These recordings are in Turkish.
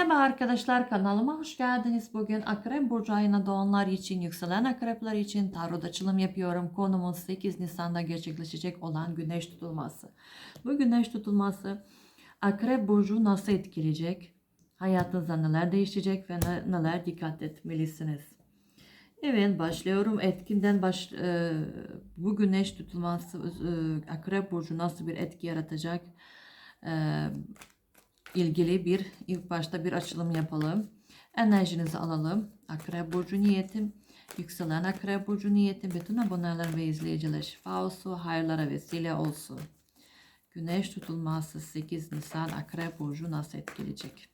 Merhaba arkadaşlar kanalıma hoş geldiniz. Bugün Akrep Burcu ayına doğanlar için, yükselen akrepler için tarot açılım yapıyorum. Konumuz 8 Nisan'da gerçekleşecek olan güneş tutulması. Bu güneş tutulması Akrep Burcu nasıl etkileyecek? Hayatınızda neler değişecek ve ne- neler dikkat etmelisiniz? Evet başlıyorum. Etkinden baş, e, bu güneş tutulması e, Akrep Burcu nasıl bir etki yaratacak? E, ilgili bir ilk başta bir açılım yapalım. Enerjinizi alalım. Akrep burcu niyetim, yükselen akrep burcu niyetim, bütün aboneler ve izleyiciler şifa olsun, hayırlara vesile olsun. Güneş tutulması 8 Nisan akrep burcu nasıl etkileyecek?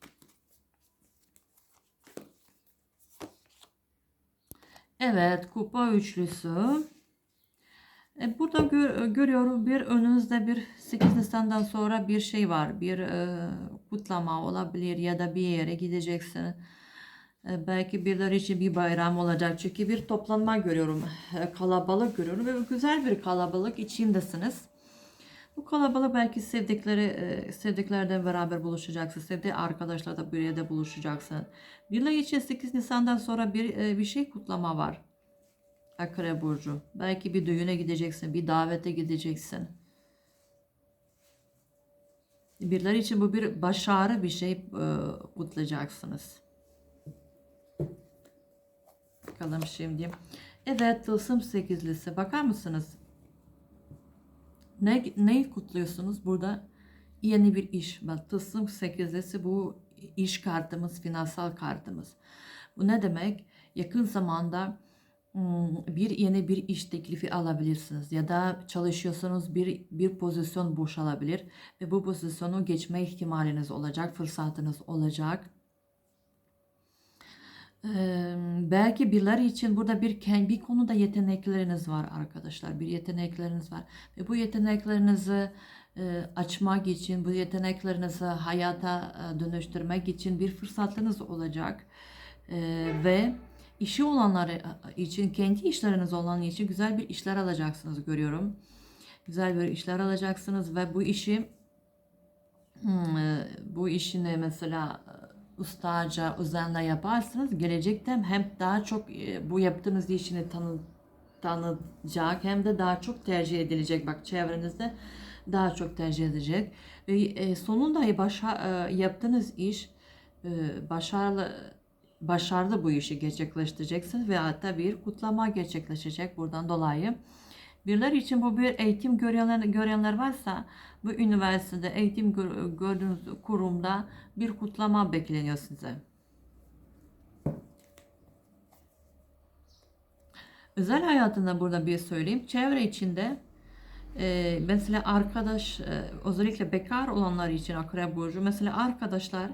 Evet, kupa üçlüsü. E, Burada gör- görüyorum bir önünüzde bir 8 Nisan'dan sonra bir şey var. Bir e, kutlama olabilir ya da bir yere gideceksin. E, belki birileri için bir bayram olacak. Çünkü bir toplanma görüyorum. E, kalabalık görüyorum ve güzel bir kalabalık içindesiniz. Bu kalabalık belki sevdikleri e, sevdiklerden beraber buluşacaksın. Sevdiği arkadaşlar da bir yerde buluşacaksın. Birileri için 8 Nisan'dan sonra bir e, bir şey kutlama var. Akrep burcu. Belki bir düğüne gideceksin, bir davete gideceksin. Birileri için bu bir başarı bir şey e, kutlayacaksınız. Bakalım şimdi. Evet, tılsım sekizlisi. Bakar mısınız? Ne, neyi kutluyorsunuz? Burada yeni bir iş. Bak, tılsım sekizlisi bu iş kartımız, finansal kartımız. Bu ne demek? Yakın zamanda bir yeni bir iş teklifi alabilirsiniz ya da çalışıyorsanız bir bir pozisyon boşalabilir ve bu pozisyonu geçme ihtimaliniz olacak, fırsatınız olacak. Ee, belki birileri için burada bir bir konuda yetenekleriniz var arkadaşlar. Bir yetenekleriniz var ve bu yeteneklerinizi e, açmak için, bu yeteneklerinizi hayata e, dönüştürmek için bir fırsatınız olacak. Ee, ve işi olanlar için, kendi işleriniz olan için güzel bir işler alacaksınız görüyorum. Güzel bir işler alacaksınız ve bu işi hmm, e, bu işini mesela e, ustaca, özenle yaparsanız gelecekte hem daha çok e, bu yaptığınız işini tanı, tanınacak hem de daha çok tercih edilecek. Bak çevrenizde daha çok tercih edecek. Ve sonunda başa, yaptığınız iş başarılı başarılı bu işi gerçekleştireceksiniz ve hatta bir kutlama gerçekleşecek buradan dolayı. Birler için bu bir eğitim görenler, görenler varsa bu üniversitede eğitim gördüğünüz kurumda bir kutlama bekleniyor size. Özel hayatında burada bir söyleyeyim. Çevre içinde e, mesela arkadaş e, özellikle bekar olanlar için akrep burcu mesela arkadaşlar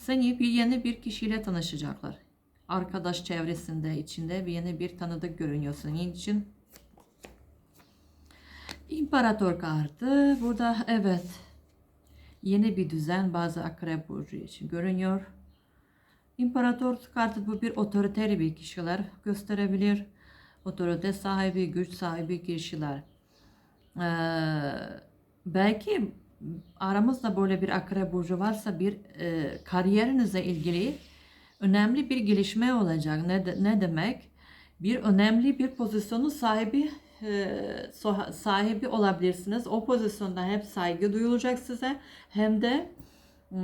seni bir yeni bir kişiyle tanışacaklar. Arkadaş çevresinde içinde bir yeni bir tanıdık görünüyor senin için. İmparator kartı burada evet yeni bir düzen bazı akrep burcu için görünüyor. İmparator kartı bu bir otoriter bir kişiler gösterebilir. Otorite sahibi, güç sahibi kişiler. Ee, belki aramızda böyle bir akrep burcu varsa bir e, kariyerinizle ilgili önemli bir gelişme olacak. Ne, de, ne demek? Bir önemli bir pozisyonun sahibi e, sahibi olabilirsiniz. O pozisyonda hem saygı duyulacak size hem de hmm,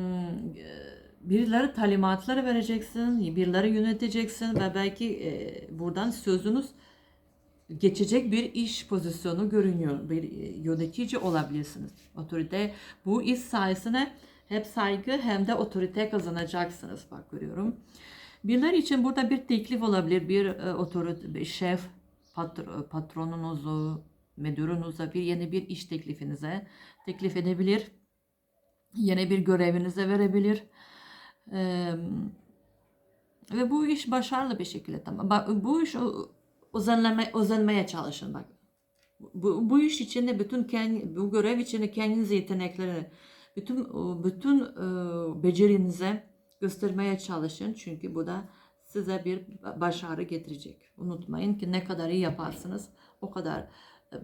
birileri talimatları vereceksin, birileri yöneteceksin ve belki e, buradan sözünüz geçecek bir iş pozisyonu görünüyor. Bir e, yönetici olabilirsiniz. Otorite bu iş sayesinde hep saygı hem de otorite kazanacaksınız. Bak görüyorum. Birler için burada bir teklif olabilir. Bir e, otorite, bir şef, patr patronunuzu, müdürünüze bir yeni bir iş teklifinize teklif edebilir. Yeni bir görevinize verebilir. Ee, ve bu iş başarılı bir şekilde tamam. Bu iş özenleme, özenmeye çalışın bak. Bu, bu iş içinde bütün kendi, bu görev içinde kendiniz yetenekleri, bütün bütün e, becerinize göstermeye çalışın. Çünkü bu da size bir başarı getirecek. Unutmayın ki ne kadar iyi yaparsınız o kadar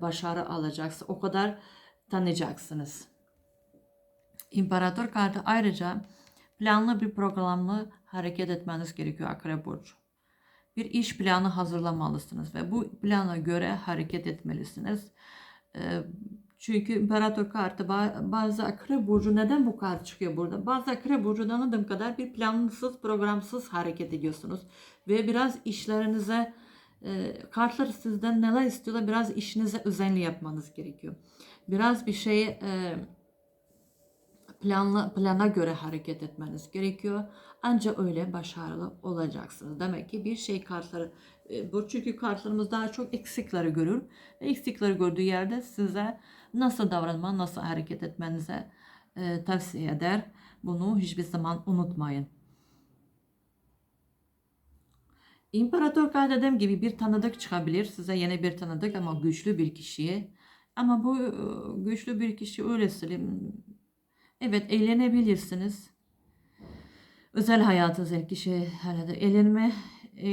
başarı alacaksınız, o kadar tanıyacaksınız. İmparator kartı ayrıca planlı bir programlı hareket etmeniz gerekiyor Akrep Burcu. Bir iş planı hazırlamalısınız ve bu plana göre hareket etmelisiniz. Ee, çünkü imparator kartı ba- bazı akrep burcu neden bu kart çıkıyor burada? Bazı akrep burcu anladığım kadar bir plansız programsız hareket ediyorsunuz. Ve biraz işlerinize e, kartlar sizden neler istiyorlar biraz işinize özenli yapmanız gerekiyor. Biraz bir şeye e, planla, plana göre hareket etmeniz gerekiyor. Ancak öyle başarılı olacaksınız. Demek ki bir şey kartları e, bu çünkü kartlarımız daha çok eksikleri görür. Eksikleri gördüğü yerde size nasıl davranma, nasıl hareket etmenize e, tavsiye eder. Bunu hiçbir zaman unutmayın. İmparator kart dediğim gibi bir tanıdık çıkabilir. Size yeni bir tanıdık ama güçlü bir kişiye. Ama bu e, güçlü bir kişi öyle. Evet eğlenebilirsiniz. Özel hayatınız kişi herhalde eğlenme e,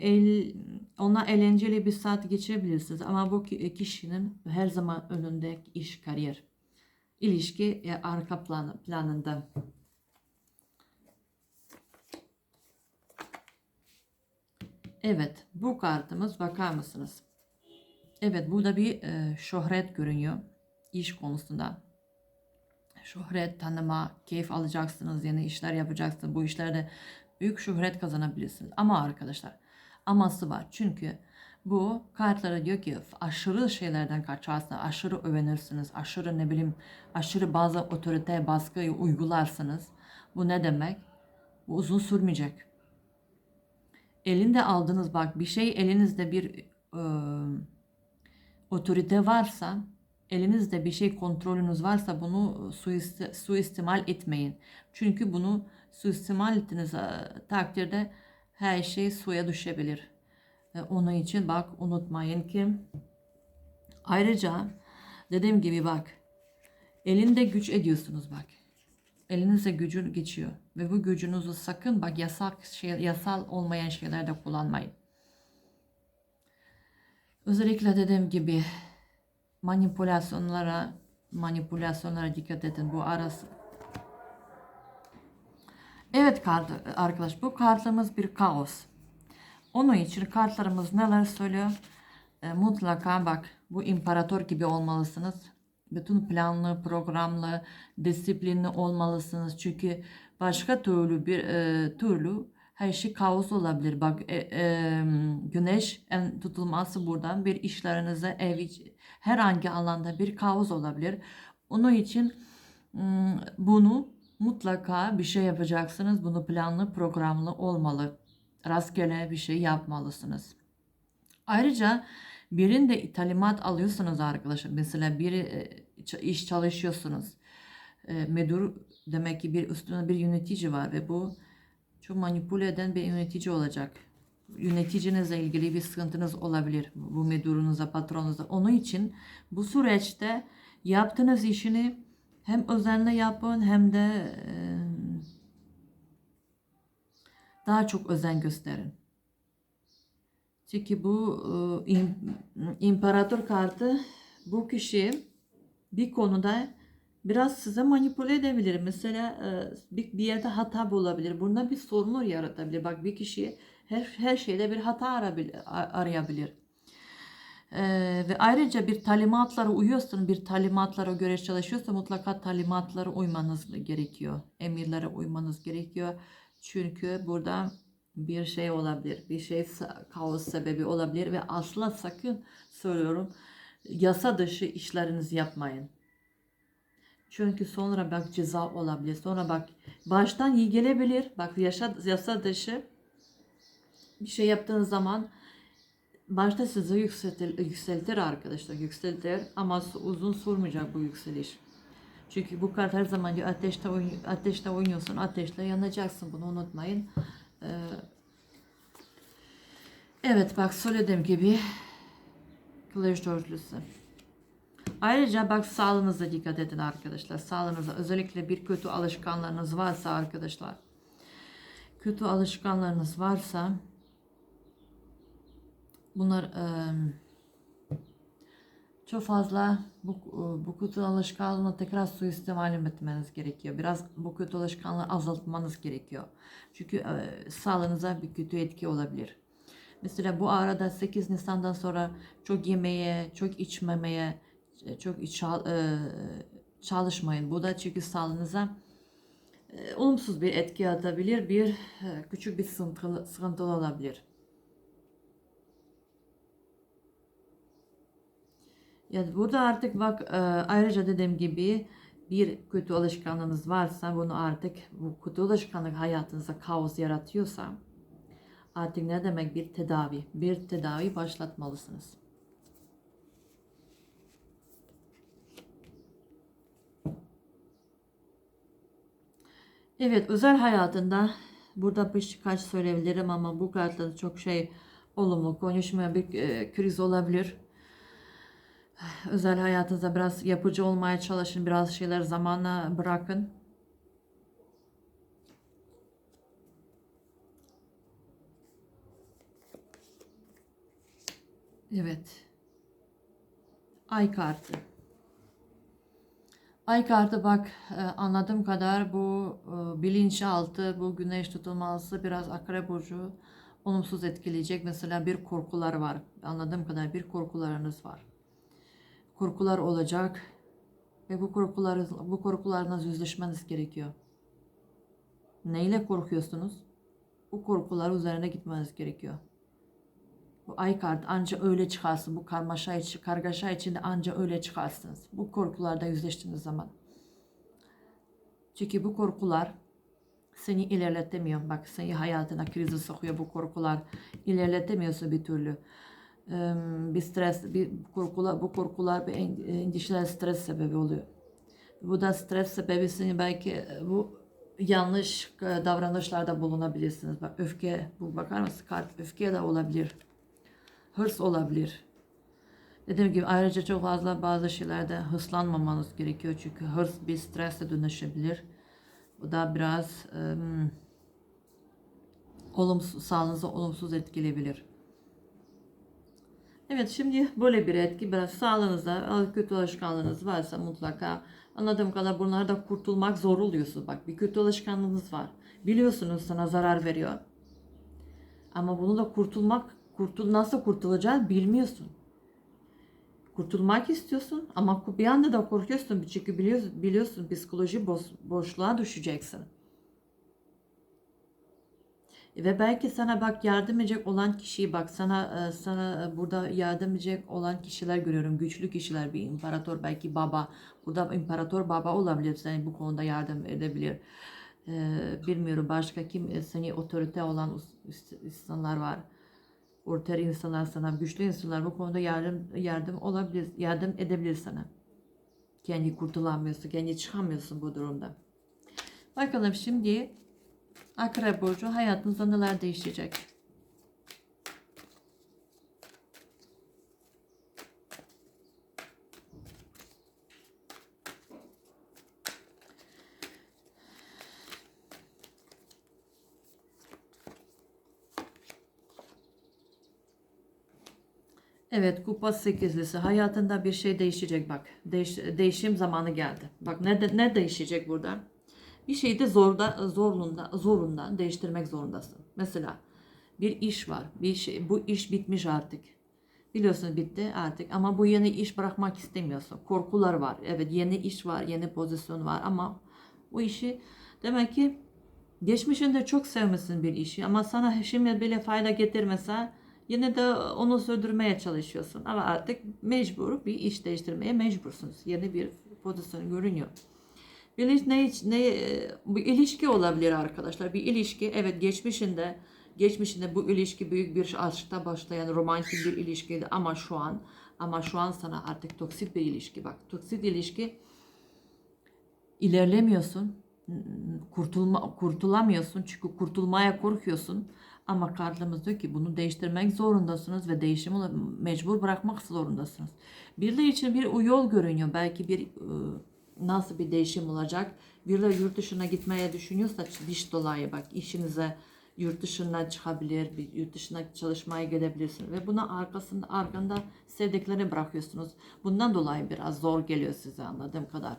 el, ona eğlenceli bir saat geçirebilirsiniz. Ama bu ki- kişinin her zaman önünde iş, kariyer, ilişki e, arka planı, planında. Evet, bu kartımız bakar mısınız? Evet, burada bir e, şöhret görünüyor iş konusunda. Şöhret, tanıma, keyif alacaksınız, yeni işler yapacaksınız. Bu işlerde büyük şöhret kazanabilirsiniz. Ama arkadaşlar, aması var. Çünkü bu kartlara diyor ki aşırı şeylerden kaçarsınız, aşırı övenirsiniz, aşırı ne bileyim, aşırı bazı otorite baskıyı uygularsınız. Bu ne demek? Bu uzun sürmeyecek elinde aldığınız bak bir şey elinizde bir e, otorite varsa elinizde bir şey kontrolünüz varsa bunu suist, suistimal etmeyin. Çünkü bunu suistimal ettiğiniz takdirde her şey suya düşebilir. Onun için bak unutmayın ki ayrıca dediğim gibi bak elinde güç ediyorsunuz bak. Elinize gücün geçiyor ve bu gücünüzü sakın bak yasak şey, yasal olmayan şeylerde kullanmayın. Özellikle dediğim gibi manipülasyonlara manipülasyonlara dikkat edin bu arası. Evet kart, arkadaş bu kartımız bir kaos. Onun için kartlarımız neler söylüyor? E, mutlaka bak bu imparator gibi olmalısınız. Bütün planlı, programlı, disiplinli olmalısınız. Çünkü başka türlü bir e, türlü her şey kaos olabilir. Bak e, e, güneş en tutulması buradan bir işlerinize ev herhangi alanda bir kaos olabilir. Onun için bunu mutlaka bir şey yapacaksınız. Bunu planlı, programlı olmalı. Rastgele bir şey yapmalısınız. Ayrıca birinde talimat alıyorsunuz arkadaşlar. Mesela bir e, iş çalışıyorsunuz. E, müdür demek ki bir üstüne bir yönetici var ve bu çok manipüle eden bir yönetici olacak. Yöneticinizle ilgili bir sıkıntınız olabilir. Bu müdürünüze, patronunuza. Onun için bu süreçte yaptığınız işini hem özenle yapın hem de daha çok özen gösterin. Çünkü bu im- imparator kartı bu kişi bir konuda biraz size manipüle edebilir. Mesela bir yerde hata bulabilir. Bunda bir sorunlar yaratabilir. Bak bir kişi her, her şeyde bir hata arabilir, arayabilir. E, ve ayrıca bir talimatlara uyuyorsun, bir talimatlara göre çalışıyorsa mutlaka talimatlara uymanız gerekiyor. Emirlere uymanız gerekiyor. Çünkü burada bir şey olabilir, bir şey kaos sebebi olabilir ve asla sakın söylüyorum yasa dışı işlerinizi yapmayın. Çünkü sonra bak ceza olabilir. Sonra bak baştan iyi gelebilir. Bak yaşa, yasa dışı bir şey yaptığınız zaman başta sizi yükseltir, yükseltir arkadaşlar. Yükseltir ama uzun sürmeyecek bu yükseliş. Çünkü bu kart her zaman diyor ateşte, oyun, ateşte oynuyorsun, ateşte yanacaksın. Bunu unutmayın. Ee, evet bak söylediğim gibi Kılıç dörtlüsü. Ayrıca bak sağlığınıza dikkat edin arkadaşlar. Sağlığınıza özellikle bir kötü alışkanlarınız varsa arkadaşlar. Kötü alışkanlarınız varsa bunlar eee, çok fazla bu, bu kötü alışkanlığı tekrar suistimal etmeniz gerekiyor. Biraz bu kötü alışkanlığı azaltmanız gerekiyor. Çünkü e, sağlığınıza bir kötü etki olabilir. Mesela bu arada 8 Nisan'dan sonra çok yemeye, çok içmemeye, e, çok iç- e, çalışmayın. Bu da çünkü sağlığınıza e, olumsuz bir etki atabilir, bir e, küçük bir sıkıntılı, sıkıntılı olabilir. Yani burada artık bak e, ayrıca dediğim gibi bir kötü alışkanlığınız varsa bunu artık bu kötü alışkanlık hayatınıza kaos yaratıyorsa artık ne demek bir tedavi, bir tedavi başlatmalısınız. Evet özel hayatında burada birkaç söyleyebilirim ama bu kartlarda çok şey olumlu konuşmaya bir e, kriz olabilir. Özel hayatınızda biraz yapıcı olmaya çalışın. Biraz şeyler zamana bırakın. Evet. Ay kartı. Ay kartı bak e, anladığım kadar bu e, bilinçaltı, bu güneş tutulması biraz akrep burcu olumsuz etkileyecek. Mesela bir korkular var. Anladığım kadar bir korkularınız var korkular olacak ve bu korkular bu korkularla yüzleşmeniz gerekiyor. Neyle korkuyorsunuz? Bu korkular üzerine gitmeniz gerekiyor. Bu ay kart anca öyle çıkarsın. Bu karmaşa içi, kargaşa içinde anca öyle çıkarsınız. Bu korkularda yüzleştiğiniz zaman. Çünkü bu korkular seni ilerletemiyor. Bak seni hayatına krizi sokuyor bu korkular. İlerletemiyorsun bir türlü bir stres, bir korkular, bu korkular bir endişeler stres sebebi oluyor. Bu da stres sebebi seni belki bu yanlış davranışlarda bulunabilirsiniz. Bak öfke, bu bakar mısın kart öfke de olabilir. Hırs olabilir. Dediğim gibi ayrıca çok fazla bazı şeylerde hırslanmamanız gerekiyor. Çünkü hırs bir stresle dönüşebilir. Bu da biraz um, olumsuz, sağlığınızı olumsuz etkileyebilir. Evet şimdi böyle bir etki biraz sağlığınızda kötü alışkanlığınız varsa mutlaka anladığım kadar bunlarda kurtulmak zor oluyorsunuz. Bak bir kötü alışkanlığınız var. Biliyorsunuz sana zarar veriyor. Ama bunu da kurtulmak, kurtul nasıl kurtulacağını bilmiyorsun. Kurtulmak istiyorsun ama bir anda da korkuyorsun çünkü biliyorsun, biliyorsun psikoloji boş, boşluğa düşeceksin. Ve belki sana bak yardım edecek olan kişiyi bak sana e, sana e, burada yardım edecek olan kişiler görüyorum. Güçlü kişiler bir imparator belki baba. Burada imparator baba olabilir seni bu konuda yardım edebilir. Ee, bilmiyorum başka kim e, seni otorite olan insanlar var. Orter insanlar sana güçlü insanlar bu konuda yardım yardım olabilir yardım edebilir sana. Kendi kurtulamıyorsun, kendi çıkamıyorsun bu durumda. Bakalım şimdi Akrep Burcu hayatınızda neler değişecek? Evet kupa sekizlisi. Hayatında bir şey değişecek bak. Değiş, değişim zamanı geldi. Bak ne, ne değişecek burada bir şeyi de zorda, zorunda, zorundan değiştirmek zorundasın. Mesela bir iş var. Bir şey, bu iş bitmiş artık. Biliyorsun bitti artık ama bu yeni iş bırakmak istemiyorsun. Korkular var. Evet yeni iş var, yeni pozisyon var ama bu işi demek ki geçmişinde çok sevmişsin bir işi ama sana şimdi bile fayda getirmese yine de onu sürdürmeye çalışıyorsun. Ama artık mecbur bir iş değiştirmeye mecbursunuz. Yeni bir pozisyon görünüyor. Bir ne, ne bir ilişki olabilir arkadaşlar. Bir ilişki evet geçmişinde geçmişinde bu ilişki büyük bir aşkta başlayan romantik bir ilişkiydi ama şu an ama şu an sana artık toksit bir ilişki bak. Toksit ilişki ilerlemiyorsun. Kurtulma, kurtulamıyorsun çünkü kurtulmaya korkuyorsun. Ama kartlarımız diyor ki bunu değiştirmek zorundasınız ve değişimi mecbur bırakmak zorundasınız. Birileri için bir yol görünüyor. Belki bir nasıl bir değişim olacak? Bir de yurt dışına gitmeye düşünüyorsa diş dolayı bak işinize yurt dışından çıkabilir, bir yurt dışına çalışmaya gidebilirsin ve buna arkasında arkanda sevdiklerini bırakıyorsunuz. Bundan dolayı biraz zor geliyor size anladığım kadar.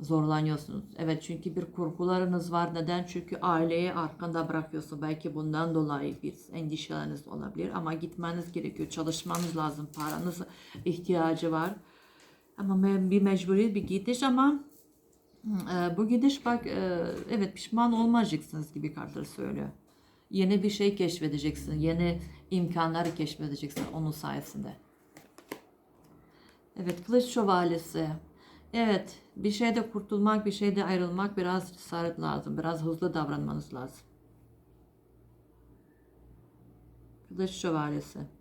Zorlanıyorsunuz. Evet çünkü bir korkularınız var. Neden? Çünkü aileyi arkanda bırakıyorsun. Belki bundan dolayı bir endişeleriniz olabilir. Ama gitmeniz gerekiyor. Çalışmanız lazım. Paranız ihtiyacı var. Ama bir mecburiyet bir gidiş ama e, bu gidiş bak e, evet pişman olmayacaksınız gibi kartlar söylüyor. Yeni bir şey keşfedeceksin. Yeni imkanları keşfedeceksin onun sayesinde. Evet kılıç şövalyesi. Evet bir şeyde kurtulmak bir şeyde ayrılmak biraz cesaret lazım. Biraz hızlı davranmanız lazım. Kılıç şövalyesi.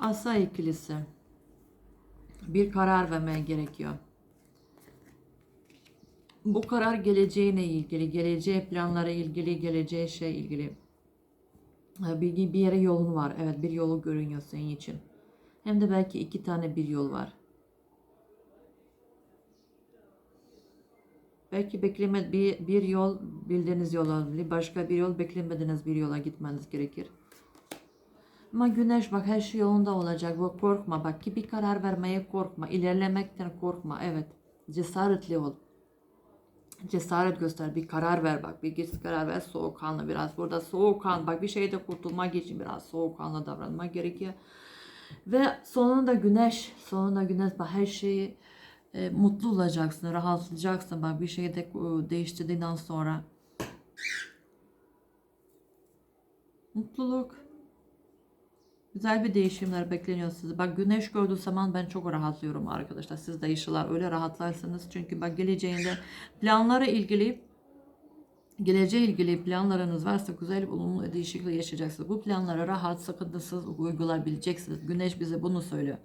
Asa ikilisi. Bir karar vermeye gerekiyor. Bu karar geleceğine ilgili, geleceğe planlara ilgili, geleceğe şey ilgili. Bir, bir yere yolun var. Evet bir yolu görünüyor senin için. Hem de belki iki tane bir yol var. Belki bekleme bir, bir yol bildiğiniz yol olabilir. Başka bir yol beklemediğiniz bir yola gitmeniz gerekir. Ama güneş bak her şey yolunda olacak. Bak korkma bak ki bir karar vermeye korkma. İlerlemekten korkma. Evet. Cesaretli ol. Cesaret göster. Bir karar ver bak. Bir git karar ver. Soğukkanlı biraz. Burada soğukkanlı. Bak bir şeyde kurtulmak için biraz soğukkanlı davranmak gerekiyor. Ve sonunda güneş. Sonunda güneş. Bak her şeyi e, mutlu olacaksın. Rahatlayacaksın. Bak bir şeyde e, değiştirdiğinden sonra. Mutluluk. Güzel bir değişimler bekleniyor sizi. Bak güneş gördüğü zaman ben çok rahatlıyorum arkadaşlar. Siz de inşallah öyle rahatlarsınız. Çünkü bak geleceğinde planlara ilgili geleceğe ilgili planlarınız varsa güzel olumlu değişiklik yaşayacaksınız. Bu planları rahat, sıkıntısız uygulayabileceksiniz. Güneş bize bunu söylüyor.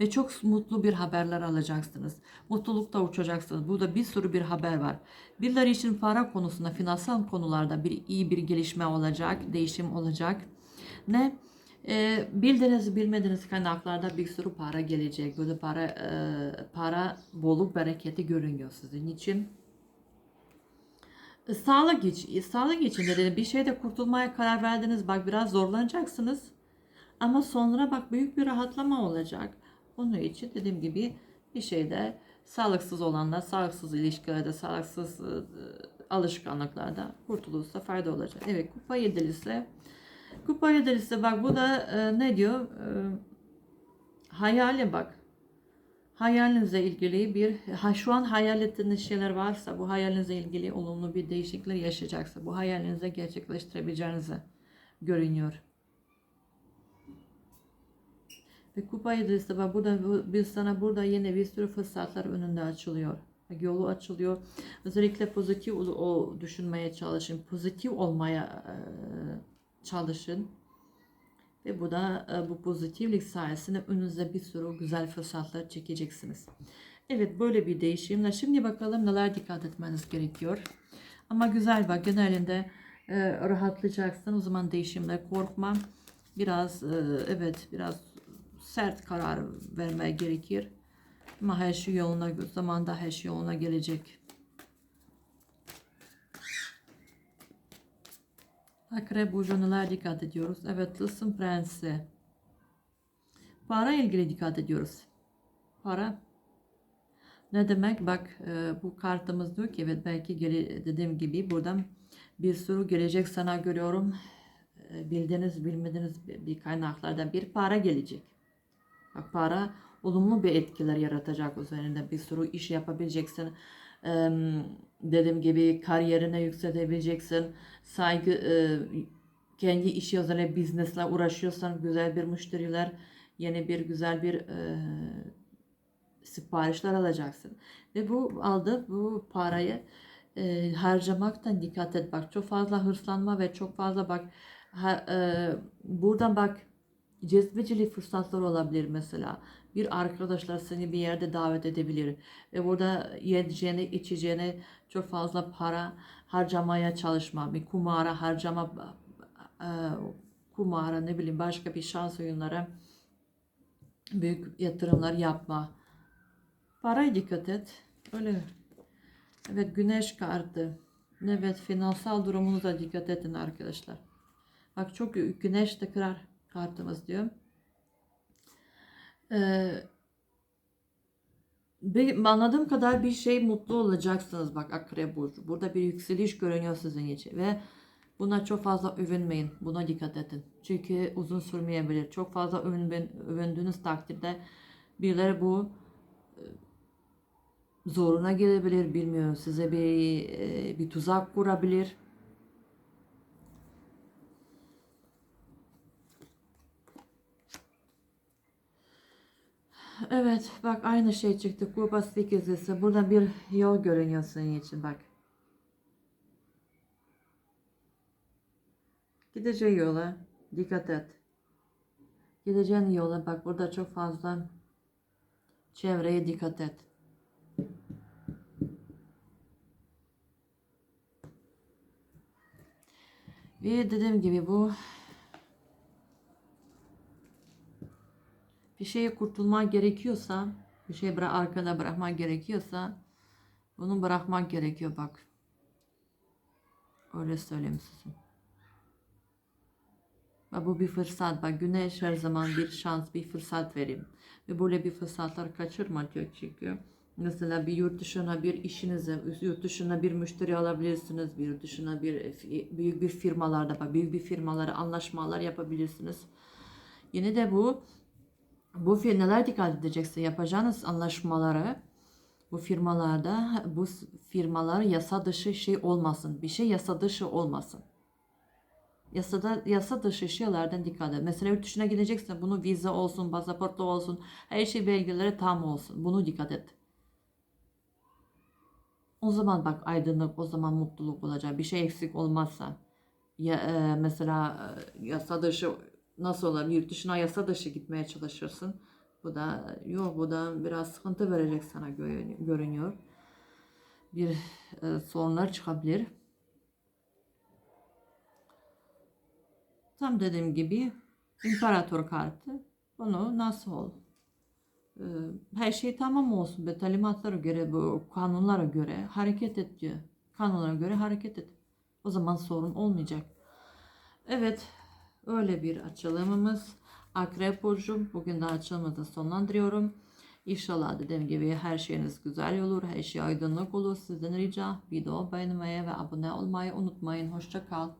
Ve çok mutlu bir haberler alacaksınız. Mutlulukta uçacaksınız. Burada bir sürü bir haber var. Birileri için para konusunda, finansal konularda bir iyi bir gelişme olacak, değişim olacak. Ne? E, bildiğiniz bilmediğiniz kaynaklarda bir sürü para gelecek. Böyle para e, para bolluk bereketi görünüyor sizin için. E, Sağlık için, sağlık için de bir şeyde kurtulmaya karar verdiniz. Bak biraz zorlanacaksınız. Ama sonra bak büyük bir rahatlama olacak. Onun için dediğim gibi bir şeyde sağlıksız olanlar, sağlıksız ilişkilerde, sağlıksız e, alışkanlıklarda kurtulursa fayda olacak. Evet kupa yedilisi. Kupa yedilisi bak bu da e, ne diyor? E, hayali bak. Hayalinizle ilgili bir, ha, şu an hayal ettiğiniz şeyler varsa bu hayalinizle ilgili olumlu bir değişiklik yaşayacaksa bu hayalinize gerçekleştirebileceğinizi görünüyor. Ve kupa yedilisi bak burada bu- biz sana burada yine bir sürü fırsatlar önünde açılıyor. Yolu açılıyor. Özellikle pozitif o düşünmeye çalışın. Pozitif olmaya e, çalışın. Ve bu da e, bu pozitiflik sayesinde önünüze bir sürü güzel fırsatlar çekeceksiniz. Evet böyle bir değişimle. Şimdi bakalım neler dikkat etmeniz gerekiyor. Ama güzel bak genelinde e, rahatlayacaksın. O zaman değişimle korkma. Biraz e, evet biraz sert karar vermeye gerekir. Ama her şey yoluna zamanda her şey yoluna gelecek. Akrep burcu neler dikkat ediyoruz? Evet Tılsım Prensi. Para ilgili dikkat ediyoruz. Para. Ne demek? Bak e, bu kartımız diyor ki evet belki gele, dediğim gibi buradan bir sürü gelecek sana görüyorum. E, bildiğiniz bilmediğiniz bir bir kaynaklardan bir para gelecek. Bak para olumlu bir etkiler yaratacak üzerinde bir sürü iş yapabileceksin. Eee, dediğim gibi kariyerine yükseltebileceksin. Saygı kendi iş yazarı biznesle uğraşıyorsan güzel bir müşteriler yeni bir güzel bir siparişler alacaksın. Ve bu aldı bu parayı eee, harcamaktan dikkat et. Bak çok fazla hırslanma ve çok fazla bak ha, eee, buradan bak cezbecili fırsatlar olabilir mesela. Bir arkadaşlar seni bir yerde davet edebilir ve burada yiyeceğine içeceğine çok fazla para harcamaya çalışma. Bir kumara harcama e, kumara ne bileyim başka bir şans oyunlara büyük yatırımlar yapma. Paraya dikkat et. Öyle. Evet güneş kartı. Evet finansal durumunuza dikkat edin arkadaşlar. Bak çok güneş de kırar kartımız diyor. Ee, anladığım kadar bir şey mutlu olacaksınız bak Akrep Burcu. Burada bir yükseliş görünüyor sizin için ve buna çok fazla övünmeyin. Buna dikkat edin. Çünkü uzun sürmeyebilir. Çok fazla övün, övündüğünüz takdirde birileri bu e, zoruna gelebilir bilmiyorum. Size bir e, bir tuzak kurabilir. Evet bak aynı şey çıktı. Kupa 8'lisi. Burada bir yol görünüyor senin için bak. Gideceği yola dikkat et. Gideceğin yola bak burada çok fazla çevreye dikkat et. Ve dediğim gibi bu bir şeye kurtulman gerekiyorsa, bir şey bıra arkada bırakman gerekiyorsa bunu bırakmak gerekiyor bak. Öyle söyleyeyim size. Ve bu bir fırsat. Bak güneş her zaman bir şans, bir fırsat verim. Ve böyle bir fırsatlar kaçırma diyor çünkü. Mesela bir yurt dışına bir işinize, yurt dışına bir müşteri alabilirsiniz. Bir yurt dışına bir büyük bir firmalarda, bak büyük bir firmalara anlaşmalar yapabilirsiniz. Yine de bu bu neler dikkat edeceksin yapacağınız anlaşmaları bu firmalarda bu firmalar yasa dışı şey olmasın. Bir şey yasa dışı olmasın. Yasada yasa dışı şeylerden dikkat et. Mesela yurt dışına gideceksen bunu vize olsun, pasaportlu olsun, her şey belgeleri tam olsun. Bunu dikkat et. O zaman bak aydınlık, o zaman mutluluk olacak. Bir şey eksik olmazsa. Ya, e, mesela e, yasa dışı nasıl olur? Yurt dışına yasa dışı gitmeye çalışırsın. Bu da yok bu da biraz sıkıntı verecek sana gö- görünüyor. Bir e, sorunlar çıkabilir. Tam dediğim gibi imparator kartı. Bunu nasıl ol? Ee, Her şey tamam olsun ve talimatlara göre, bu kanunlara göre hareket et diyor. Kanunlara göre hareket et. O zaman sorun olmayacak. Evet, öyle bir açılımımız. Akrep Burcu, bugün de açılımı sonlandırıyorum. İnşallah dediğim gibi her şeyiniz güzel olur, her şey aydınlık olur. Sizden rica video beğenmeyi ve abone olmayı unutmayın. Hoşça.